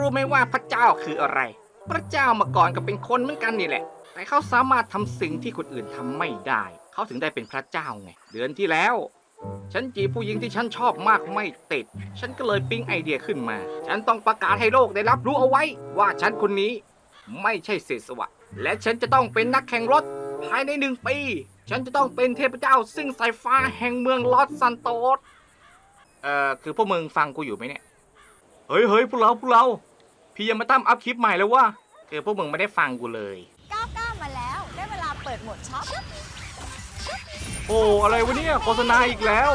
รู้ไหมว่าพระเจ้าคืออะไร พระเจ้ามาก่อนก็เป็นคนเหมือนกันนี่แหละ แต่เขาสามารถทำสิ่งที่คนอื่นทำไม่ได้ เขาถึงได้เป็นพระเจ้าไง เดือนที่แล้ว ฉันจีบผู้หญิงที่ฉันชอบมากไม่ติด ฉันก็เลยปิ๊งไอเดียขึ้นมา ฉันต้องประกาศให้โลกได้รับรู้เอาไว้ ว่าฉันคนนี้ไม่ใช่เศษสวะ และฉันจะต้องเป็นนักแข่งรถภายในหนึ่งปี ฉันจะต้องเป็นเทพเจ้าซิ่งสายฟ้าแห่งเมืองลอสซันโตสเอ่อ คือพวกมึงฟังกูอยู่ไหมเนี่ย เฮ้ยเฮ้ยพวกเราพวกเรา พี่ยังมาตั้มอัพคลิปใหม่แล้วว่าคือพวกมึงไม่ได้ฟังกูเลย 99 มาแล้ว ได้เวลาเปิดโหมดช็อป โอ้อะไรวะเนี่ยโฆษณาอีกแล้ว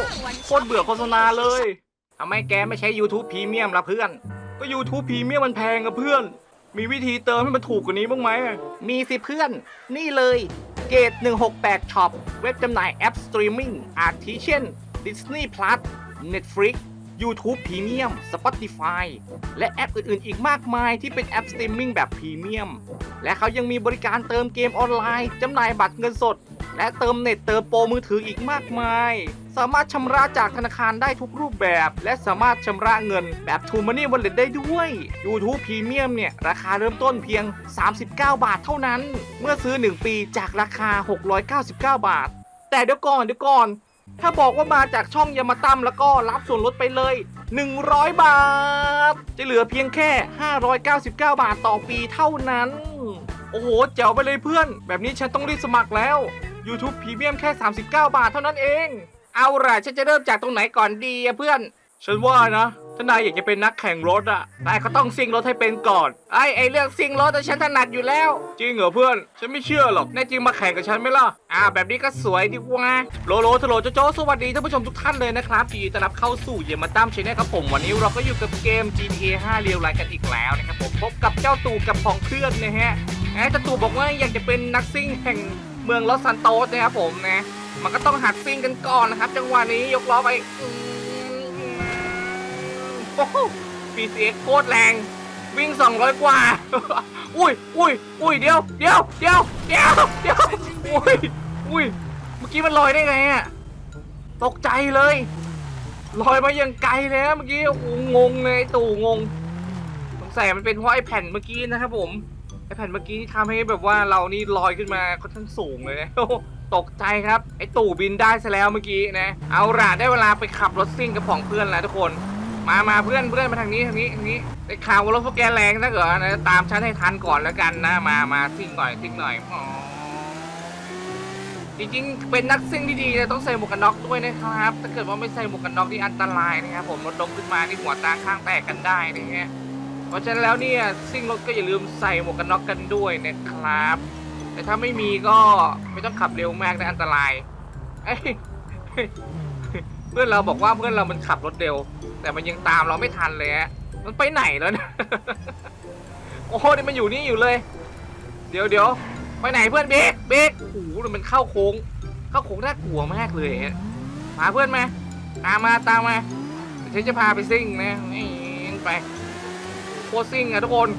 โคตรเบื่อโฆษณาเลยทำไมแกไม่ใช้ YouTube Premium ล่ะเพื่อน ก็ YouTube Premium มันแพงอะเพื่อน มีวิธีเติมให้มันถูกกว่านี้บ้างไหมมีสิเพื่อน นี่เลยเกต168 Shop เว็บจำหน่ายแอปสตรีมมิ่งอาทิเช่น Disney Plus Netflix YouTube Premium Spotify และแอปอื่นๆ อีกมากมายที่เป็นแอปสตรีมมิ่งแบบพรีเมียม และเขายังมีบริการเติมเกมออนไลน์จำหน่ายบัตรเงินสด และเติมเน็ตเติมโปรมือถืออีกมากมาย สามารถชำระจากธนาคารได้ทุกรูปแบบ และสามารถชำระเงินแบบ True Money Wallet ได้ด้วย YouTube Premium เนี่ย ราคาเริ่มต้นเพียง 39 บาทเท่านั้น เมื่อซื้อ 1 ปีจากราคา 699 บาท แต่เดี๋ยวก่อนเดี๋ยวก่อน ถ้าบอกว่ามาจากช่องยามาตั้มแล้วก็รับส่วนลดไปเลย 100 บาท จะเหลือเพียงแค่ 599 บาทต่อปีเท่านั้น โอ้โห เจ๋วไปเลยเพื่อน แบบนี้ฉันต้องรีบสมัครแล้ว YouTube พรีเมียมแค่ 39 บาทเท่านั้นเอง เอาล่ะ ฉันจะเริ่มจากตรงไหนก่อนดีอะเพื่อน ฉันว่านะ ถ้านายอยากจะเป็นนักแข่งรถอะนายก็ต้องซิ่งรถให้เป็นก่อน ไอ้ไอ้เรื่องซิ่งรถอะฉันถนัดอยู่แล้ว จริงเหรอเพื่อน ฉันไม่เชื่อหรอก แน่จริงมาแข่งกับฉันไหมล่ะ อ่า แบบนี้ก็สวยดีว่า โลโลทโลโจโจสวัสดีท่านผู้ชมทุกท่านเลยนะครับยินดีต้อนรับเข้าสู่เยมาตั้มชแนลครับผม วันนี้เราก็อยู่กับเกม GTA 5เรียวไลน์กันอีกแล้วนะครับผม พบกับเจ้าตู่กับของเพื่อนนะฮะไอ้เจ้าตู่บอกว่าอยากจะเป็นนักซิ่งแห่งเมืองลอสซันโตสนะครับผมนะ มันก็ต้องหัดซิ่งกันก่อนนะครับ จังหวะนี้ยกล้อไปอืม โอ้โห PCX โคตรแรง วิ่ง 200 กว่า อุ้ยอุ้ยอุ้ยเดี๋ยวเดี๋ยวเดี๋ยวเดี๋ยวเดี๋ยวอุ้ยอุ้ยเมื่อกี้มันลอยได้ไงอะตกใจเลยลอยมาอย่างไกลเลยนะเมื่อกี้โอ้โหงงเลยตู่งงสงสัยมันเป็นเพราะไอ้แผ่นเมื่อกี้นะครับผมไอ้แผ่นเมื่อกี้ที่ทำให้แบบว่าเรานี่ลอยขึ้นมาค่อนข้างสูงเลยนะโอ้ตกใจครับ ไอ้ตู่บินได้ซะแล้วเมื่อกี้นะ เอาล่ะได้เวลาไปขับรถซิ่งกับของเพื่อนแล้วทุกคน มามาเพื่อนเพื่อนมาทางนี้ทางนี้ทางนี้ได้ข่าวว่ารถพวกแกแรงนะเหรอนะตามฉันให้ทันก่อนแล้วกันนะ มามาซิ่งหน่อยซิ่งหน่อยอ๋อจริงๆ เป็นนักซิ่งที่ดีนะต้องใส่หมวกกันน็อกด้วยนะครับ ถ้าเกิดว่าไม่ใส่หมวกกันน็อกนี่อันตรายนะครับผมรถล้มขึ้นมานี่หัวตาข้างแตกกันได้นะฮะเพราะฉะนั้นแล้วเนี่ยซิ่งรถก็อย่าลืมใส่หมวกกันน็อกกันด้วยนะครับ แต่ถ้าไม่มีก็ไม่ต้องขับเร็วมากนะอันตรายเอ้ย พื่อนเราบอกว่าเพื่อนเรามันขับรถเร็ว แต่มันยังตามเราไม่ทันเลยฮะมันไปไหนแล้วเนะโอ้โหนี่มันอยู่นี่อยู่เลย เดี๋ยวเดี๋ยวไปไหนเพื่อนเบรกเบรกโอ้โหมันเข้าโค้ง เข้าโค้งน่ากลัวมากเลยฮะมาเพื่อนมาตามมาตามมาฉันจะพาไปซิ่งนะนี่ไปโคซิ่งอะทุกคน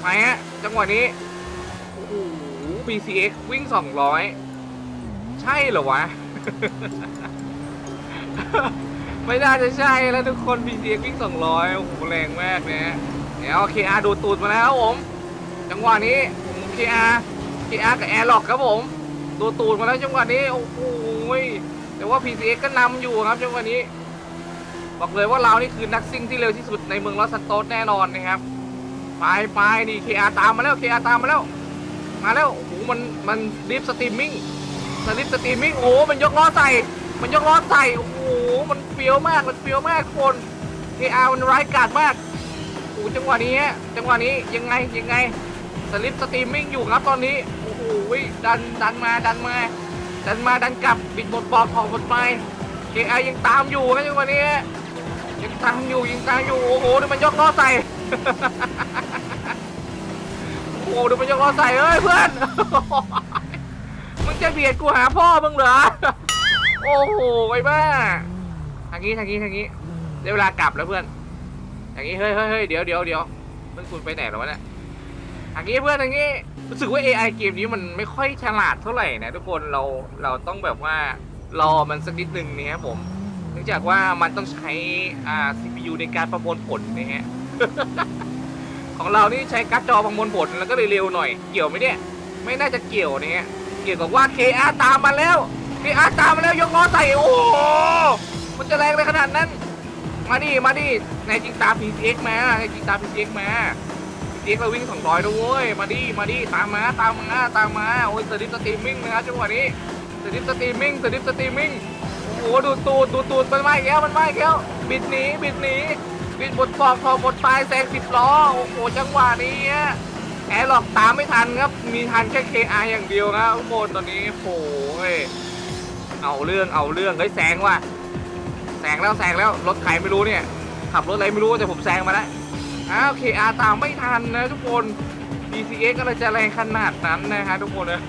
ไปฮะจังหวะนี้โอ้โห BCX วิ่ง 200 ใช่เหรอวะ ไม่น่าจะใช่แล้วทุกคน BCX วิ่ง200 โอ้โห แรงมากนะเดี๋ยว KR ดูดตูดมาแล้วครับผม จังหวะนี้ผม KR KR กับ Airlock ครับผม ดูดตูดมาแล้วจังหวะนี้ โอ้โหแต่ว่า PCX ก็นำอยู่ครับจังหวะนี้ บอกเลยว่าเรานี่คือนักซิ่งที่เร็วที่สุดในเมืองลอสซันโตสแน่นอนนะครับไปไปนี่ KR ตามมาแล้ว KR ตามมาแล้ว มาแล้ว โอ้โห มัน มันดิฟสตรีมมิ่งสลิปสตรีมมิ่ง โอ้โห มันยกล้อใส่ มันยกล้อใส่โอ้โหมันเฟี้ยวมากมันเฟี้ยวมากคน KR มันร้ายกาจมากโอ้โหจังหวะนี้จังหวะนี้ยังไงยังไงสลิปสตรีมมิ่งอยู่ครับตอนนี้โอ้โหดันดันมาดันมา ดันมาดันกลับปิดบทบอดของบทไป KR ยังตามอยู่ครับจังหวะนี้ยังตามอยู่ยังตามอยู่โอ้โหดูมันยกล้อใส่โอ้โหดูมันยกล้อใส่เอ้ยเพื่อนมึงจะเบียดกูหาพ่อมึงเหรอ โอ้โหไอ้บ้าทางนี้ทางนี้ทางนี้ได้เวลากลับแล้วเพื่อนทางนี้เฮ้ยเฮ้ยเฮ้ยเดี๋ยวเดี๋ยวเดี๋ยวมันคุณไปไหนแล้ววะเนี่ยทางนี้เพื่อนทางนี้รู้สึกว่า AI เกมนี้มันไม่ค่อยฉลาดเท่าไหร่นะทุกคนเราเราต้องแบบว่ารอมันสักนิดนึงนะครับผมเนื่องจากว่ามันต้องใช้อ่า CPU ในการประมวลผลนะฮะของเรานี่ใช้การ์ดจอประมวลผลแล้วก็เลยเร็วหน่อย เกี่ยวไหมเนี่ย ไม่น่าจะเกี่ยวเนี่ยเกี่ยวกับว่า KR ตามมาแล้ว KR ตามมาแล้วยกล้อใส่โอ้โหมันจะแรงเลยขนาดนั้น มาดิมาดิในจริงตาม PCX มาในจริงตาม PCX มา PCX เราวิ่ง200นะเว้ยมาดิมาดิตามมาตามมาตามมาโอ้ยสลิปสตรีมมิ่งนะครับจังหวะนี้สลิปสตรีมมิ่งสลิปสตรีมมิ่งโอ้โหดูตูดดูตูดมันมาอีกแล้วมันมาอีกแล้วบิดหนีบิดหนีบิดบดปอกทอบดปลายแซงสิบล้อโอ้โหจังหวะนี้แอร์หลอกตามไม่ทันครับ มีทันแค่ KR อย่างเดียวครับทุกคนตอนนี้โอ้ย เอาเรื่องเอาเรื่องเฮ้ยแซงว่ะแซงแล้วแซงแล้วรถใครไม่รู้เนี่ย ขับรถอะไรไม่รู้แต่ผมแซงมาแล้วอ้าว KR ตามไม่ทันนะทุกคน BCX ก็เลยจะแรงขนาดนั้นนะฮะทุกคนนะ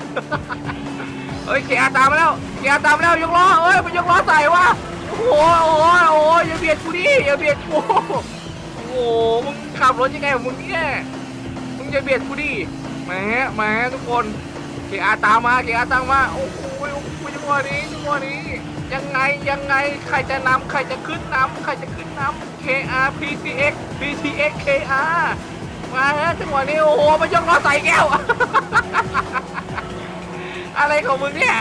เฮ้ย KR ตามมาแล้ว KR ตามมาแล้วยกล้อเอ้ยมันยกล้อใส่ว่ะโอ้โหโอ้โหโอ้โหอย่าเบียดกูดิอย่าเบียดกูโอ้โหมึงขับรถยังไงของมึงเนี่ยมึงอย่าเบียดกูดิแหมแหมทุกคน KR ตามมา KR ตามมาโอ้โหโอ้โห จังหวะนี้จังหวะนี้ ยังไงยังไงใครจะนำใครจะขึ้นนำใครจะขึ้นนำ KR PCX PCX KR มาฮะจังหวะนี้โอ้โหมันยกล้อใส่แก้ว อะไรของมึงเนี่ย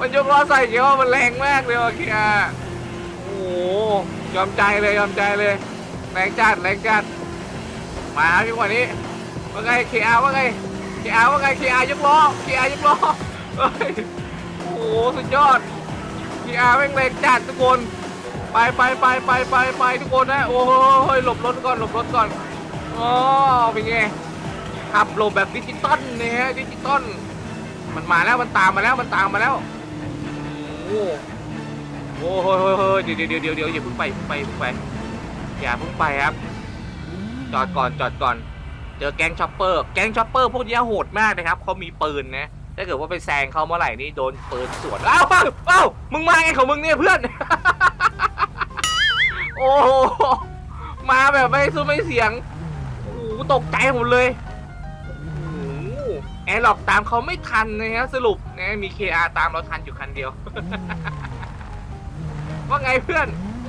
มันยกล้อใส่แก้วมันแรงมากเลยว่ะ KR โอ้โหยอมใจเลยยอมใจเลยแรงจัดแรงจัดมาจังหวะนี้ว่าไง KR ว่าไง KR ว่าไง KR ยกล้อ KR ยกล้อเฮ้ยโอ้โหสุดยอดพีอาร์แม่งแรงจัดทุกคน ไปไปไปไปไปไปทุกคนนะ โอ้โหหลบรถก่อนหลบรถก่อนอ๋อเป็นไงขับหลบแบบดิจิตอลเนี่ยฮะดิจิตอลมันมาแล้วมันตามมาแล้วมันตามมาแล้ว โอ้โหโอ้โหเฮ้ยเดี๋ยวเดี๋ยวเดี๋ยวเดี๋ยวอย่าเพิ่งไปเพิ่งไปเพิ่งไป อย่าเพิ่งไปครับ จอดก่อนจอดก่อน เจอแก๊งช็อปเปอร์ แก๊งช็อปเปอร์พวกนี้โหดมากนะครับเขามีปืนนะ ถ้าเกิดว่าไปแซงเขาเมื่อไหร่นี่โดนปืนสวนอ้าวอ้าวอ้ามึงมาไงของมึงเนี่ยเพื่อน โอ้โหมาแบบไม่สู้ไม่เสียงโอ้โหตกใจหมดเลยโอ้โหแอร์หลอกตามเขาไม่ทันนะฮะสรุปนะมี KR ตามเราทันอยู่คันเดียว ว่าไงเพื่อน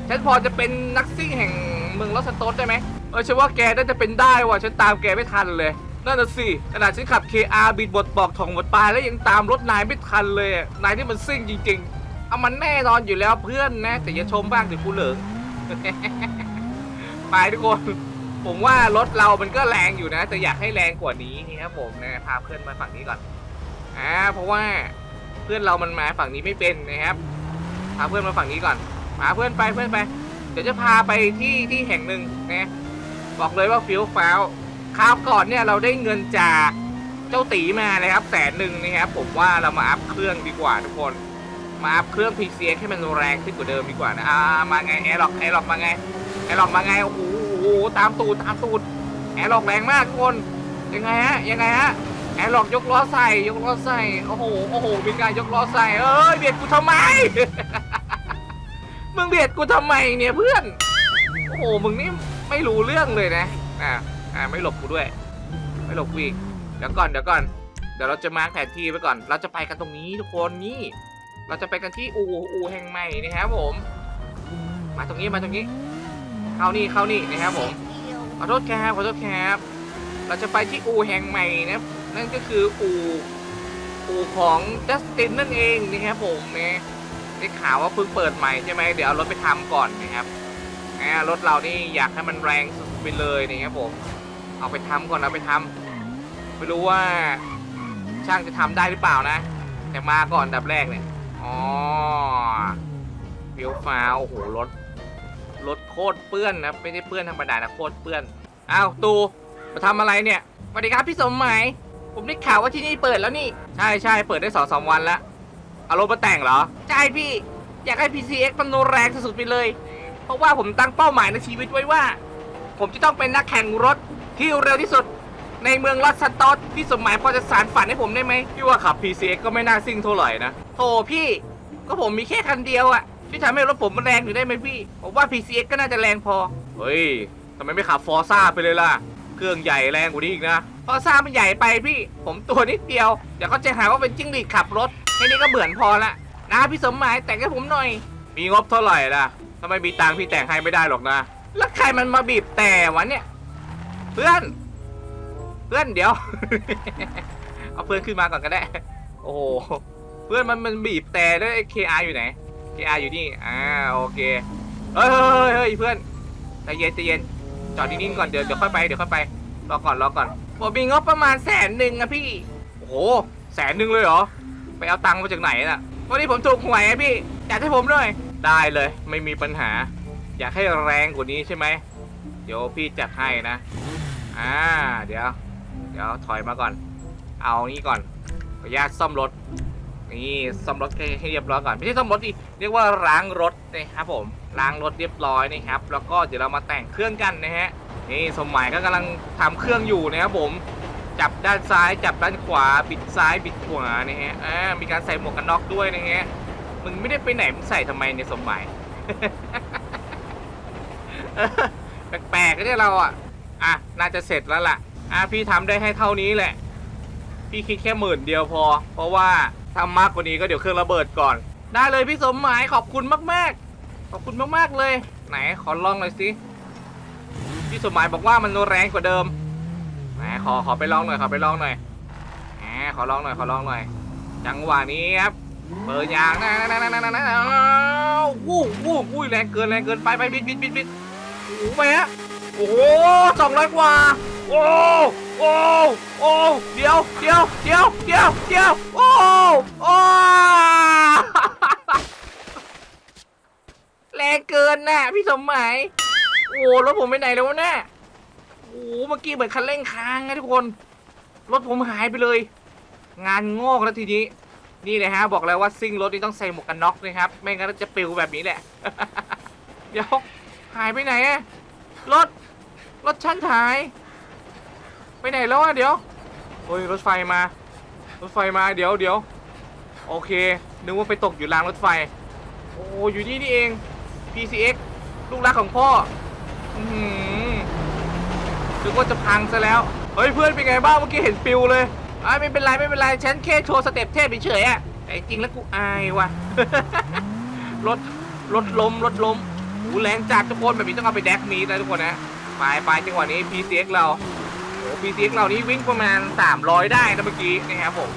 ฉันพอจะเป็นนักซิ่งแห่งเมืองลอสโตสได้ไหมเออฉันว่าแกน่าจะเป็นได้ว่ะฉันตามแกไม่ทันเลย นั่นน่ะสิขนาดฉันขับ KR บิดบทบอกถ่องบทปลายแล้วยังตามรถนายไม่ทันเลยอะนายนี่มันซิ่งจริง ๆ เอามันแน่นอนอยู่แล้วเพื่อนนะ แต่อย่าชมบ้างเดี๋ยวกูเหลิง ไปทุกคน ผมว่ารถเรามันก็แรงอยู่นะ แต่อยากให้แรงกว่านี้นี่ครับผมนะพาเพื่อนมาฝั่งนี้ก่อนอ่าเพราะว่าเพื่อนเรามันมาฝั่งนี้ไม่เป็นนะครับพาเพื่อนมาฝั่งนี้ก่อนพาเพื่อนไปเพื่อนไป เดี๋ยวจะพาไปที่ที่แห่งหนึ่งนะบอกเลยว่าฟิลฟ้าว คราวก่อนเนี่ยเราได้เงินจากเจ้าตีมาเลยครับแสนหนึ่งนะครับผมว่าเรามาอัพเครื่องดีกว่าทุกคน มาอัพเครื่อง PCX ให้มันแรงขึ้นกว่าเดิมดีกว่านะอ่ามาไงแอร์ล็อกแอร์ล็อกมาไงแอร์ล็อกมาไงโอ้โหโอ้โหตามตูดตามตูดแอร์ล็อกแรงมากทุกคนยังไงฮะยังไงฮะแอร์ล็อกยกล้อใส่ยกล้อใส่โอ้โหโอ้โหมีการยกล้อใส่เอ้ยเบียดกูทำไมมึงเบียดกูทำไมเนี่ยเพื่อน โอ้โหมึงนี่ไม่รู้เรื่องเลยนะอ่า อ่าไม่หลบกูด้วย ไม่หลบกูอีกเดี๋ยวก่อนเดี๋ยวก่อนเดี๋ยวเราจะมาร์คแผนที่ไว้ก่อน เราจะไปกันตรงนี้ทุกคนนี่ เราจะไปกันที่อูอูแห่งใหม่นะครับผม มาตรงนี้มาตรงนี้ เข้านี่เข้านี่นะครับผมขอโทษครับขอโทษครับเราจะไปที่อูแห่งใหม่นะนั่นก็คืออูอูของจัสตินนั่นเองนะครับผมเนี่ยได้ข่าวว่าเพิ่งเปิดใหม่ใช่ไหมเดี๋ยวเอารถไปทำก่อนนะครับอ่ารถเรานี่อยากให้มันแรงสุดไปเลยนะครับผม เอาไปทำก่อนเอาไปทำไม่รู้ว่า ช่างจะทำได้หรือเปล่านะ แต่มาก่อนดับแรกเนี่ยอ๋อเฟียวฟ้าโอ้โหรถรถโคตรเปื้อนนะไม่ได้เปื้อนธรรมดานะโคตรเปื้อนอ้าวตูมาทำอะไรเนี่ยสวัสดีครับพี่สมหมายผมได้ข่าวว่าที่นี่เปิดแล้วนี่ใช่ใช่เปิดได้สองสามวันแล้วเอารถมาแต่งเหรอใช่พี่อยากให้ PCX มันแรงสุดๆไปเลย เพราะว่าผมตั้งเป้าหมายในชีวิตไว้ว่า ผมจะต้องเป็นนักแข่งรถ ที่เร็วที่สุดในเมืองลอสซันโตสพี่สมหมายพอจะสารฝันให้ผมได้ไหมพี่ว่าขับ PCX ก็ไม่น่าซิ่งเท่าไหร่นะโธ่พี่ก็ผมมีแค่คันเดียวอะที่ทำให้รถผมมันแรงอยู่ได้ไหมพี่ผมว่า PCX ก็น่าจะแรงพอ เฮ้ยทำไมไม่ขับฟอร์ซ่าไปเลยล่ะ เครื่องใหญ่แรงกว่านี้อีกนะฟอร์ซ่ามันใหญ่ไปพี่ ผมตัวนิดเดียวเดี๋ยวเขาจะหาว่าเป็นจิ้งหรีดขับรถแค่นี้ก็เหมือนพอละนะพี่สมหมายแต่งให้ผมหน่อย มีงบเท่าไหร่ล่ะทำไมมีตังค์พี่แต่งให้ไม่ได้หรอกนะ แล้วใครมันมาบีบแต่วะเนี่ยส พื่อน เพื่อนเดี๋ยว เอาเพื่อนขึ้นมาก่อนก็ได้ โอ้โห เพื่อนมันมันบีบแต่ด้วย KR อยู่ไหน KR อยู่นี่ อ่าโอเค เฮ้ยเฮ้ยเฮ้ยเพื่อนใจเย็นใจเย็น จอดนิ่งๆก่อนเดี๋ยวเดี๋ยวค่อยไปเดี๋ยวค่อยไป รอก่อนรอก่อนผมมีงบประมาณแสนหนึ่งอะพี่ โอ้โห แสนหนึ่งเลยเหรอ ไปเอาตังค์มาจากไหนน่ะ วันนี้ผมถูกหวยอะพี่จัดให้ผมด้วย ได้เลย ไม่มีปัญหา อยากให้แรงกว่านี้ใช่ไหม เดี๋ยวพี่จัดให้นะ อ่า เดี๋ยว เดี๋ยวถอยมาก่อน เอานี่ก่อนขออนุญาตซ่อมรถ นี่ซ่อมรถให้เรียบร้อยก่อน ไม่ใช่ซ่อมรถดิเรียกว่าล้างรถนะครับผม ล้างรถเรียบร้อยนะครับ แล้วก็เดี๋ยวเรามาแต่งเครื่องกันนะฮะ นี่สมหมายก็กำลังทำเครื่องอยู่นะครับผม จับด้านซ้ายจับด้านขวา บิดซ้ายบิดขวานะฮะ อ่า มีการใส่หมวกกันน็อกด้วยนะฮะ มึงไม่ได้ไปไหนมึงใส่ทำไมเนี่ยสมหมายแปลกๆก็เนี่ยเราอะ อะน่าจะเสร็จแล้วล่ะอะพี่ทำได้ให้เท่านี้แหละ พี่คิดแค่หมื่นเดียวพอ เพราะว่าทำมากกว่านี้ก็เดี๋ยวเครื่องระเบิดก่อน ได้เลยพี่สมหมายขอบคุณมากๆ ขอบคุณมากๆเลย ไหนขอลองหน่อยสิพี่สมหมายบอกว่ามันแรงกว่าเดิมไหนขอขอไปลองหน่อยขอไปลองหน่อยแหมขอลองหน่อยขอลองหน่อย จังหวะนี้ครับเปิดยางนะนะนะนะนะนะนะวู้วู้วู้แรงเกินแรงเกินไปไปบิดบิดบิดบิดโอ้โหไปฮะ โอ้โหสองร้อยกว่า โอ้โอ้โอ้เดี๋ยวเดี๋ยวเดี๋ยวเดี๋ยวเดี๋ยวโอ้โอ้แรงเกินน่ะพี่สมหมายโอ้รถผมไปไหนแล้วเนี่ยโอ้เมื่อกี้เหมือนคันเร่งค้างนะทุกคน รถผมหายไปเลย งานงอกแล้วทีนี้ นี่เลยฮะ บอกแล้วว่าซิ่งรถนี่ต้องใส่หมวกกันน็อกนะครับ ไม่งั้นจะปลิวแบบนี้แหละ เดี๋ยวหายไปไหนอะรถ รถชั้นหาย ไปไหนแล้วอะเดี๋ยวโอ้ยรถไฟมา รถไฟมาเดี๋ยวเดี๋ยวโอเค นึกว่าไปตกอยู่รางรถไฟ โอ้อยู่นี่นี่เอง PCX ลูกรักของพ่ออือหือนึกว่าจะพังซะแล้ว เฮ้ยเพื่อนเป็นไงบ้างเมื่อกี้เห็นปิวเลยอ่าไม่เป็นไรไม่เป็นไรฉันแค่โชว์สเต็ปเทพเฉยๆอะแต่จริงแล้วกูอายว่ะ รถรถล้มรถล้มหูแรงจัดทุกคนแบบนี้ต้องเอาไปแดกมีดนะทุกคนนะ ไปไปจังหวะนี้ PCX เราโอ้ PCX เรานี่วิ่งประมาณ 300 ได้นะเมื่อกี้นะครับผม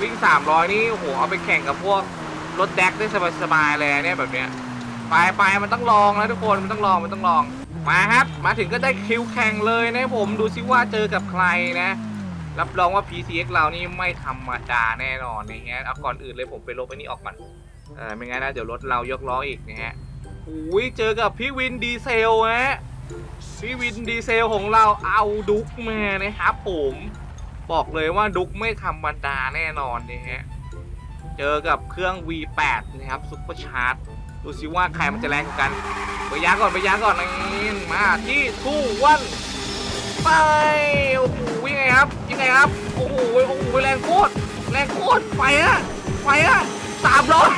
วิ่ง 300 นี่โอ้โหเอาไปแข่งกับพวกรถแดกได้สบายๆเลยเนี่ยแบบเนี้ยไปไปมันต้องลองนะทุกคนมันต้องลองมันต้องลองมาครับ มาถึงก็ได้คิวแข่งเลยนะผมดูซิว่าเจอกับใครนะ รับรองว่า PCX เรานี่ไม่ธรรมดาแน่นอนนะฮะเอาก่อนอื่นเลยผมไปลบไอ้นี่ออกก่อนเออไม่งั้นนะเดี๋ยวรถเรายกล้ออีกนะฮะอุ้ยเจอกับพี่วินดีเซลฮะ พี่วินดีเซลของเราเอาดุกมานะครับผมบอกเลยว่าดุกไม่ธรรมดาแน่นอนนะฮะเจอกับเครื่อง V8 นะครับซุปเปอร์ชาร์จดูสิว่าใครมันจะแรงกว่ากันไปยาก่อนไปยาก่อนนี่มาที่ทูวันไปโอ้โหยังไงครับยังไงครับโอ้โหโอ้โหแรงโคตรแรงโคตรไปอะไปอะสามร้อย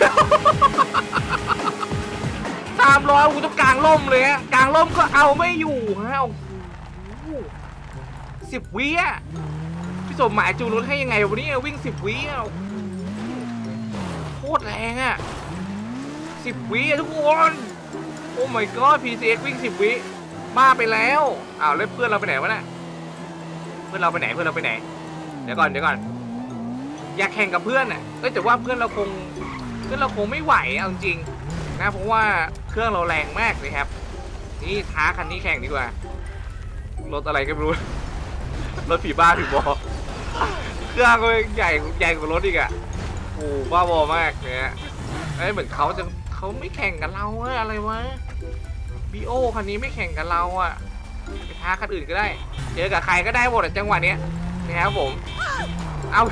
สามร้อยกูต้องกลางล่มเลยฮะกลางล่มก็เอาไม่อยู่ฮะโอ้โหสิบวิอะพี่สมหมายจูนรถให้ยังไงวันนี้วิ่งสิบวิอะโคตรแรงอะสิบวิอะทุกคนโอ้ my god PCX วิ่งสิบวิบ้าไปแล้วอ้าวแล้วเพื่อนเราไปไหนวะเนี่ยเพื่อนเราไปไหนเพื่อนเราไปไหนเดี๋ยวก่อนเดี๋ยวก่อนอยากแข่งกับเพื่อนอะแต่ว่าเพื่อนเราคงเพื่อนเราคงไม่ไหวเอาจริง นะเพราะว่าเครื่องเราแรงมากเลยครับ นี่ท้าคันนี้แข่งดีกว่า รถอะไรก็ไม่รู้ รถผีบ้าผีบอเครื่องก็ใหญ่ใหญ่กว่ารถอีกอะโอ้บ้าบอมากเนี่ยเอ้ยเหมือนเขาจะเขาไม่แข่งกับเราอะอะไรวะบีโอคันนี้ไม่แข่งกับเราอะไปท้าคันอื่นก็ได้ เจอกับใครก็ได้หมดจังหวะเนี้ยนะครับผม เอา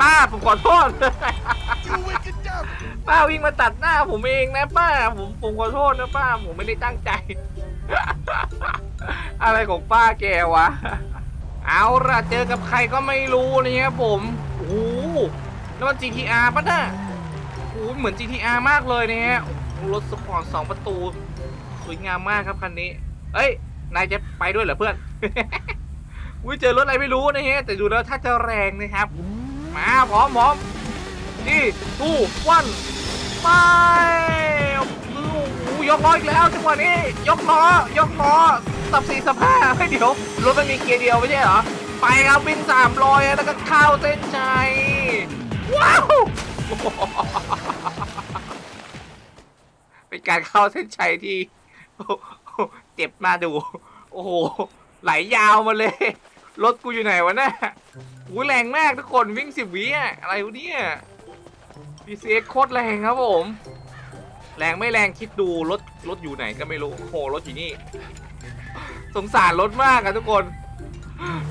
ป้าผมขอโทษ ป้าวิ่งมาตัดหน้าผมเองนะป้า ผมผมขอโทษนะป้า ผมไม่ได้ตั้งใจ อะไรของป้าแกวะ เอาละเจอกับใครก็ไม่รู้นะครับผมโอ้โหแล้วมัน GTR ปะน่ะโอ้โหเหมือน GTR มากเลยนะฮะรถสปอร์ตสองประตู สวยงามมากครับคันนี้ เอ้ย นายจะไปด้วยเหรอเพื่อนอุ้ยเจอรถอะไรไม่รู้นะฮะแต่ดูแล้วถ้าจะแรงนะครับ มาพร้อมพร้อมนี่ทูวัน ไปโอ้ยกล้ออีกแล้วจังหวะนี้ ยกล้อยกล้อสับสี่สับห้าไม่เดี๋ยวรถมันมีเกียร์เดียวไม่ใช่เหรอ ไปครับวิ่งสามร้อยแล้วก็เข้าเส้นชัยว้าวเป็นการเข้าเส้นชัยที่เจ็บมาดู โอ้โหไหลยาวมาเลยรถกูอยู่ไหนวะเนี่ยหูแรงมากทุกคนวิ่งสิบวิอะอะไรวะเนี่ย PCX โคตรแรงครับผม แรงไม่แรงคิดดูรถรถอยู่ไหนก็ไม่รู้โอ้โหรถอยู่นี่ สงสารรถมากอะทุกคน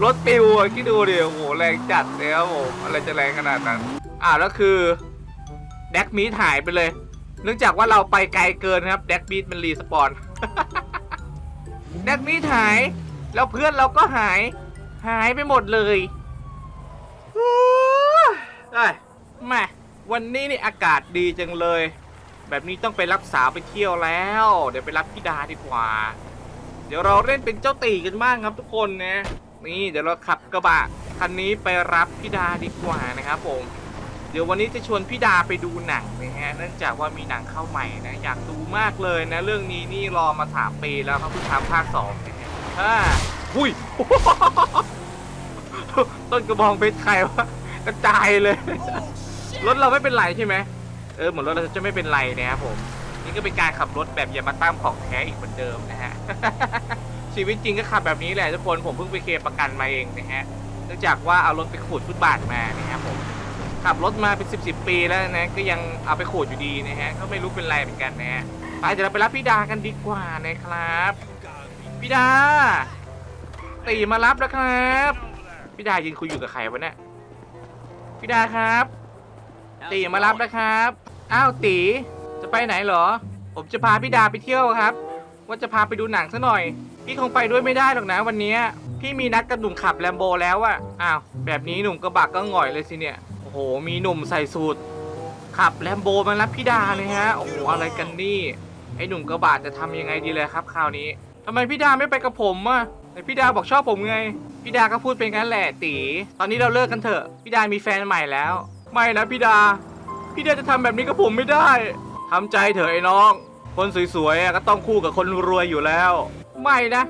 รถปิวอะคิดดูดิโอ้โหแรงจัดเลยครับผมอะไรจะแรงขนาดนั้น อ่าแล้วคือแดกมีดหายไปเลย เนื่องจากว่าเราไปไกลเกินครับแดกมีดมันรีสปอนแดกมีดหาย แล้วเพื่อนเราก็หาย หายไปหมดเลยเอ้ยแม่ วันนี้นี่อากาศดีจังเลย แบบนี้ต้องไปรับสาวไปเที่ยวแล้ว เดี๋ยวไปรับพี่ดาดีกว่า เดี๋ยวเราเล่นเป็นเจ้าตีกันบ้างครับทุกคนนะนี่เดี๋ยวเราขับกระบะคันนี้ไปรับพี่ดาดีกว่านะครับผมเดี๋ยววันนี้จะชวนพี่ดาไปดูหนังนะฮะเนื่องจากว่ามีหนังเข้าใหม่นะอยากดูมากเลยนะ เรื่องนี้นี่รอมาสามปีแล้วครับเพิ่งทำภาคสองนะฮะอ่าหุ้ยต้นกระบองเพชรใครวะกระจายเลย รถเราไม่เป็นไรใช่ไหมเออเหมือนรถเราจะไม่เป็นไรนะครับผม นี่ก็เป็นการขับรถแบบอย่ามาตั้มของแท้อีกเหมือนเดิมนะฮะ ชีวิตจริงก็ขับแบบนี้แหละทุกคนผมเพิ่งไปเคลมประกันมาเองนะฮะเนื่องจากว่าเอารถไปขูดฟุตบาทมานะครับผมขับรถมาเป็นสิบสิบปีแล้วนะก็ยังเอาไปขูดอยู่ดีนะฮะก็ไม่รู้เป็นไรเหมือนกันนะฮะไปเดี๋ยวเราไปรับพี่ดากันดีกว่านะครับพี่ดาตีมารับแล้วครับพี่ดายืนคุยอยู่กับใครวะเนี่ยพี่ดาครับ ตีมารับนะครับ อ้าวตีจะไปไหนเหรอ ผมจะพาพี่ดาไปเที่ยวครับ ว่าจะพาไปดูหนังซะหน่อย พี่คงไปด้วยไม่ได้หรอกนะวันนี้พี่มีนัดกับหนุ่มขับแลมโบแล้วอะอ้าวแบบนี้หนุ่มกระบะก็หง่อยเลยสิเนี่ย โอ้โห มีหนุ่มใส่สูทขับแลมโบมารับพี่ดาเลยฮะ โอ้โหอะไรกันนี่ ไอ้หนุ่มกระบะจะทำยังไงดีเลยครับคราวนี้ทำไมพี่ดาไม่ไปกับผมอะแต่พี่ดาบอกชอบผมไง พี่ดาก็พูดเป็นงั้นแหละตี ตอนนี้เราเลิกกันเถอะ พี่ดามีแฟนใหม่แล้ว ไม่นะพี่ดา พี่ดาจะทำแบบนี้กับผมไม่ได้ทำใจเถอะไอ้น้อง คนสวยๆอะก็ต้องคู่กับคนรวยอยู่แล้ว ไม่นะ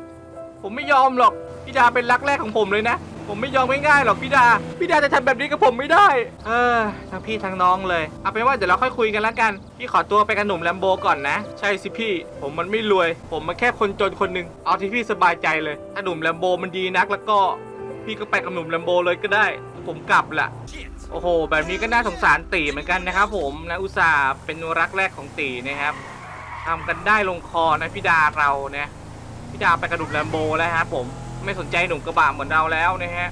ผมไม่ยอมหรอก พี่ดาเป็นรักแรกของผมเลยนะ ผมไม่ยอมง่ายๆหรอกพี่ดา พี่ดาจะทำแบบนี้กับผมไม่ได้ เออ ทั้งพี่ทั้งน้องเลย เอาเป็นว่าเดี๋ยวเราค่อยคุยกันแล้วกัน พี่ขอตัวไปกับหนุ่มแลมโบก่อนนะ ใช่สิพี่ ผมมันไม่รวย ผมมันแค่คนจนคนหนึ่งเอาที่พี่สบายใจเลย ถ้าหนุ่มแลมโบมันดีนักแล้วก็ พี่ก็ไปกับหนุ่มแลมโบเลยก็ได้ ผมกลับละ โอ้โห แบบนี้ก็น่าสงสารตีเหมือนกันนะครับผมนะอุตส่าห์เป็นรักแรกของตีนะครับทำกันได้ลงคอนะพี่ดาเราเนี่ยพี่ดาไปกับหนุ่มแลมโบแล้วครับผมไม่สนใจหนุ่มกระบะเหมือนเราแล้วนะฮะ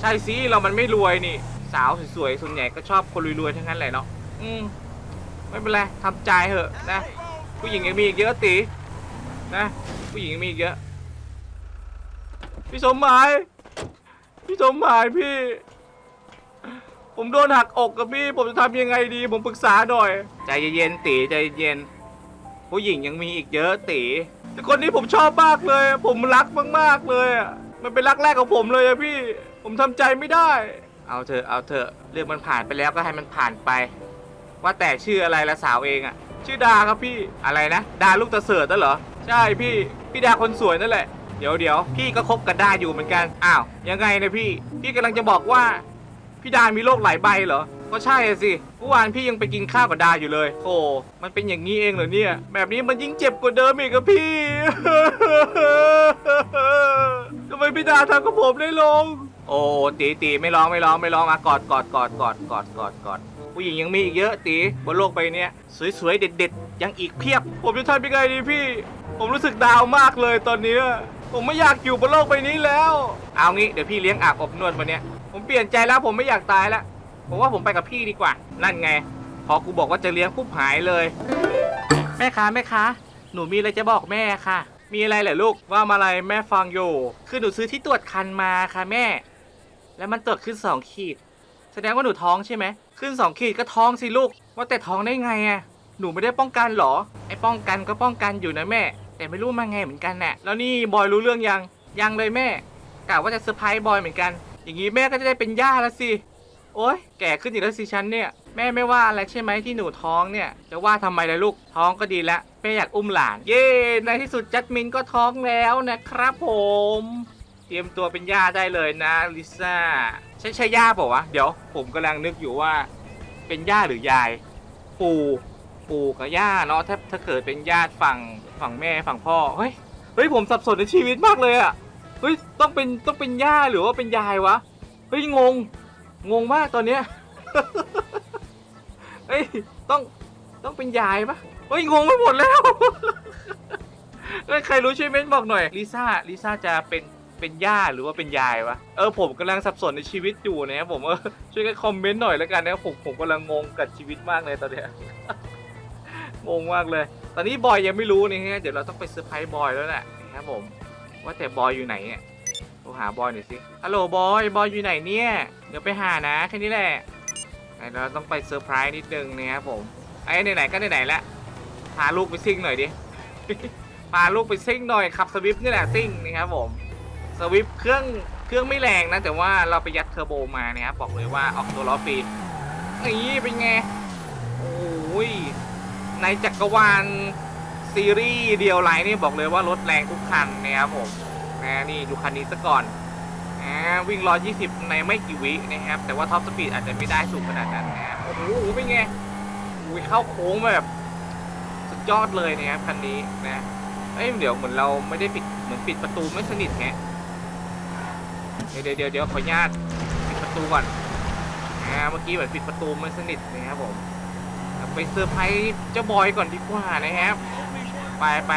ใช่สิเรามันไม่รวยนี่ สาวสวยๆส่วนใหญ่ก็ชอบคนรวยๆทั้งนั้นแหละเนาะอืมไม่เป็นไรทำใจเถอะนะ ผู้หญิงยังมีอีกเยอะตีนะ ผู้หญิงยังมีอีกเยอะ พี่สมหมายพี่สมหมายพี่ ผมโดนหักอกกับพี่ ผมจะทำยังไงดี ผมปรึกษาหน่อย ใจเย็นๆตีใจเย็น ผู้หญิงยังมีอีกเยอะตีแต่คนนี้ผมชอบมากเลย ผมรักมากๆเลยอะมันเป็นรักแรกของผมเลยอะพี่ ผมทำใจไม่ได้ เอาเถอะเอาเถอะเรื่องมันผ่านไปแล้วก็ให้มันผ่านไป ว่าแต่ชื่ออะไรละสาวเองอะชื่อดาครับพี่อะไรนะดาลูกตะเสิร์ตนั่นเหรอใช่พี่พี่ดาคนสวยนั่นแหละเดี๋ยวเดี๋ยวพี่ก็คบกับดาอยู่เหมือนกัน อ้าว ยังไงนะพี่ พี่กำลังจะบอกว่า พี่ดามีโรคหลายใบเหรอ ก็ใช่อะสิเมื่อวานพี่ยังไปกินข้าวกับดาอยู่เลยโธ่มันเป็นอย่างนี้เองเหรอเนี่ย แบบนี้มันยิ่งเจ็บกว่าเดิมอีกอะพี่ ทำไมพี่ดาทำกับผมได้ลง โอ้ตีตีไม่ร้องไม่ร้องไม่ร้องมากอดกอดกอดกอดกอดกอดกอดผู้หญิงยังมีอีกเยอะตีบนโลกใบเนี้ยสวยๆเด็ดๆ ยังอีกเพียบ ผมจะทำยังไงดีพี่ ผมรู้สึกดาวมากเลยตอนนี้ ผมไม่อยากอยู่บนโลกใบนี้แล้ว เอางี้เดี๋ยวพี่เลี้ยงอาบอบนวดวันเนี้ย ผมเปลี่ยนใจแล้วผมไม่อยากตายแล้วผมว่าผมไปกับพี่ดีกว่า นั่นไง พอกูบอกว่าจะเลี้ยงปุ๊บหายเลย แม่ค้าแม่ค้าหนูมีอะไรจะบอกแม่ค่ะ มีอะไรเหรอลูกว่ามาอะไรแม่ฟังอยู่ คือหนูซื้อที่ตรวจคันมาค่ะแม่ แล้วมันตรวจขึ้นสองขีด แสดงว่าหนูท้องใช่ไหมขึ้นสองขีดก็ท้องสิลูก ว่าแต่ท้องได้ไงอะหนูไม่ได้ป้องกันหรอ ไอ้ป้องกันก็ป้องกันอยู่นะแม่ แต่ไม่รู้มาไงเหมือนกันแน่ะแล้วนี่บอยรู้เรื่องยังยังเลยแม่กะว่าจะเซอร์ไพรส์บอยเหมือนกัน อย่างนี้แม่ก็จะได้เป็นย่าแล้วสิ โอ๊ย แก่ขึ้นอีกแล้วสิฉันเนี่ย แม่ไม่ว่าอะไรใช่ไหมที่หนูท้องเนี่ย จะว่าทำไมล่ะลูก ท้องก็ดีแล้วแม่อยากอุ้มหลาน เย้ ในที่สุดจัดมินก็ท้องแล้วนะครับผม เตรียมตัวเป็นย่าได้เลยนะลิซ่า ใช่ใช่ย่าเปล่าวะ เดี๋ยวผมกำลังนึกอยู่ว่า เป็นย่าหรือยาย ปู่ปู่กับย่าเนาะถ้าถ้าเกิดเป็นญาติฝั่งฝั่งแม่ฝั่งพ่อ เฮ้ย เฮ้ยผมสับสนในชีวิตมากเลยอะ เฮ้ยต้องเป็นต้องเป็นย่าหรือว่าเป็นยายวะเฮ้ยงงงงมากตอนเนี้ยเฮ้ยต้องต้องเป็นยายปะเฮ้ยงงไปหมดแล้วเฮ้ยใครรู้ช่วยเม้นบอกหน่อยลิซ่าลิซ่าจะเป็นเป็นย่าหรือว่าเป็นยายวะเออผมกำลังสับสนในชีวิตอยู่นะครับผมเออช่วยกันคอมเมนต์หน่อยแล้วกันนะผมผมกำลังงงกับชีวิตมากเลยตอนเนี้ยงงมากเลย ตอนนี้บอยยังไม่รู้นี่ฮะเดี๋ยวเราต้องไปเซอร์ไพรส์บอยแล้วแหละนะครับผม ว่าแต่บอยอยู่ไหนเนี่ยโทรหาบอยหน่อยสิฮัลโหลบอยบอยอยู่ไหนเนี่ย เดี๋ยวไปหานะแค่นี้แหละไหนเราต้องไปเซอร์ไพรส์นิดนึงนะครับผมไอ้ไหนๆก็ไหนๆแล้วพาลูกไปซิ่งหน่อยดิพาลูกไปซิ่งหน่อยขับสวิฟนี่แหละซิ่งนะครับผมสวิฟเครื่องเครื่องไม่แรงนะแต่ว่าเราไปยัดเทอร์โบมานะครับบอกเลยว่าออกตัวล้อฟรีนี่เป็นไงโอ้ยในจักรวาล ซีรีส์เดียวไลน์นี่บอกเลยว่ารถแรงทุกคันนะครับผมนะนี่ดูคันนี้ซะก่อนอ่าวิ่ง 120 ในไม่กี่วินะครับ แต่ว่าท็อปสปีดอาจจะไม่ได้สูงขนาดนั้นนะโอ้โหเป็นไงอุ้ยเข้าโค้งมาแบบ สุดยอดเลยนะครับคันนี้นะเอ้ยเดี๋ยวเหมือนเราไม่ได้ปิดเหมือนปิดประตูไม่สนิทแฮะเดี๋ยวเดี๋ยวเดี๋ยวขออนุญาตปิดประตูก่อนอ่าเมื่อกี้เหมือนปิดประตูไม่สนิทนะครับผมไปเซอร์ไพรส์เจ้าบอยก่อนดีกว่านะครับ ไปไป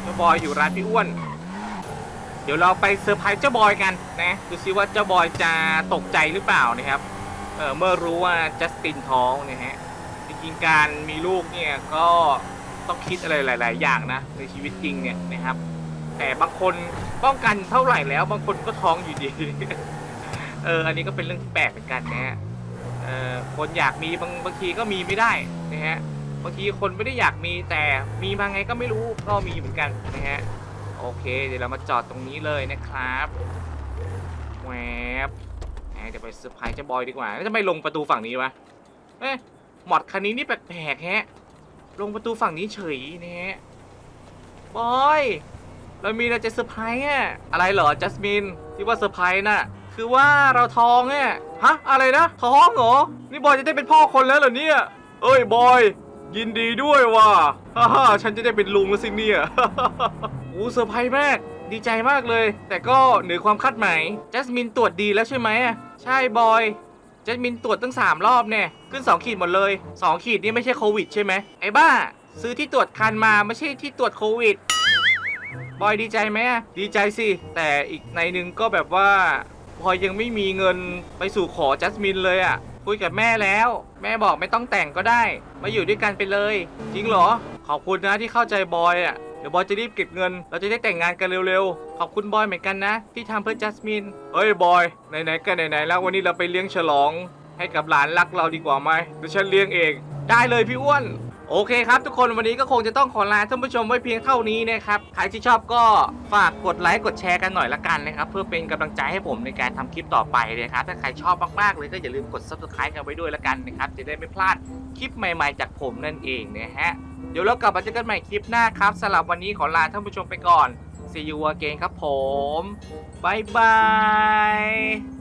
เจ้าบอยอยู่ร้านพี่อ้วน เดี๋ยวเราไปเซอร์ไพรส์เจ้าบอยกันนะดูซิว่าเจ้าบอยจะตกใจหรือเปล่านะครับเออเมื่อรู้ว่าจัสตินท้องนะฮะจริงๆการมีลูกเนี่ยก็ต้องคิดอะไรหลาย ๆ อย่างนะในชีวิตจริงเนี่ยนะครับ แต่บางคนป้องกันเท่าไหร่แล้วบางคนก็ท้องอยู่ดีเอออันนี้ก็เป็นเรื่องแปลกเหมือนกันนะฮะเออคนอยากมีบางบางทีก็มีไม่ได้นะฮะ บางทีคนไม่ได้อยากมีแต่มีมาไงก็ไม่รู้ก็มีเหมือนกันนะฮะโอเค เดี๋ยวเรามาจอดตรงนี้เลยนะครับแหวบเดี๋ยวไปเซอร์ไพรส์เจ้าบอยดีกว่าแล้วจะไม่ลงประตูฝั่งนี้วะเอ๊ะหมอดคันนี้นี่แปลกๆฮะลงประตูฝั่งนี้เฉยนะฮะบอย เรามีอะไรจะเซอร์ไพรส์อะอะไรเหรอจัสมินที่ว่าเซอร์ไพรส์น่ะคือว่าเราท้องเนี่ยฮะอะไรนะท้องเหรอนี่บอยจะได้เป็นพ่อคนแล้วเหรอเนี่ยเอ้ยบอย ยินดีด้วยว่ะฮ่าฮ่าฉันจะได้เป็นลุงแล้วสิเนี่ยโอ้เซอร์ไพรส์มาก ดีใจมากเลย แต่ก็เหนือความคาดหมายจัสมินตรวจดีแล้วใช่ไหมอะใช่บอยจัสมินตรวจตั้ง 3 รอบเนี่ย ขึ้น 2 ขีดหมดเลย 2 ขีดนี่ไม่ใช่โควิดใช่ไหมไอ้บ้า ซื้อที่ตรวจคันมาไม่ใช่ที่ตรวจโควิด บอยดีใจไหมอะดีใจสิ แต่อีกในหนึงก็แบบว่า บอยยังไม่มีเงินไปสู่ขอจัสมินเลยอะ่ะ คุยกับแม่แล้ว แม่บอกไม่ต้องแต่งก็ได้ มาอยู่ด้วยกันไปเลย จริงเหรอ ขอบคุณนะที่เข้าใจบอยอะเดี๋ยวบอยจะรีบเก็บเงิน เราจะได้แต่งงานกันเร็วๆ ขอบคุณบอยเหมือนกันนะ ที่ทำเพื่อจัสมิน เฮ้ยบอย ไหนๆก็ไหนๆแล้ววันนี้เราไปเลี้ยงฉลอง ให้กับหลานรักเราดีกว่าไหมเดี๋ยวฉันเลี้ยงเอง ได้เลยพี่อ้วน โอเคครับทุกคนวันนี้ก็คงจะต้องขอลาท่านผู้ชมไว้เพียงเท่านี้นะครับใครที่ชอบก็ฝากกดไลค์กดแชร์กันหน่อยละกันนะครับเพื่อเป็นกำลังใจให้ผมในการทำคลิปต่อไปนะครับถ้าใครชอบมากๆเลยก็อย่าลืมกด subscribe กันไว้ด้วยละกันนะครับจะได้ไม่พลาดคลิปใหม่ ๆ จากผมนั่นเองนะฮะเดี๋ยวเรากลับมาเจอกันใหม่คลิปหน้าครับสำหรับวันนี้ขอลาท่านผู้ชมไปก่อน See you again ครับผมบายบาย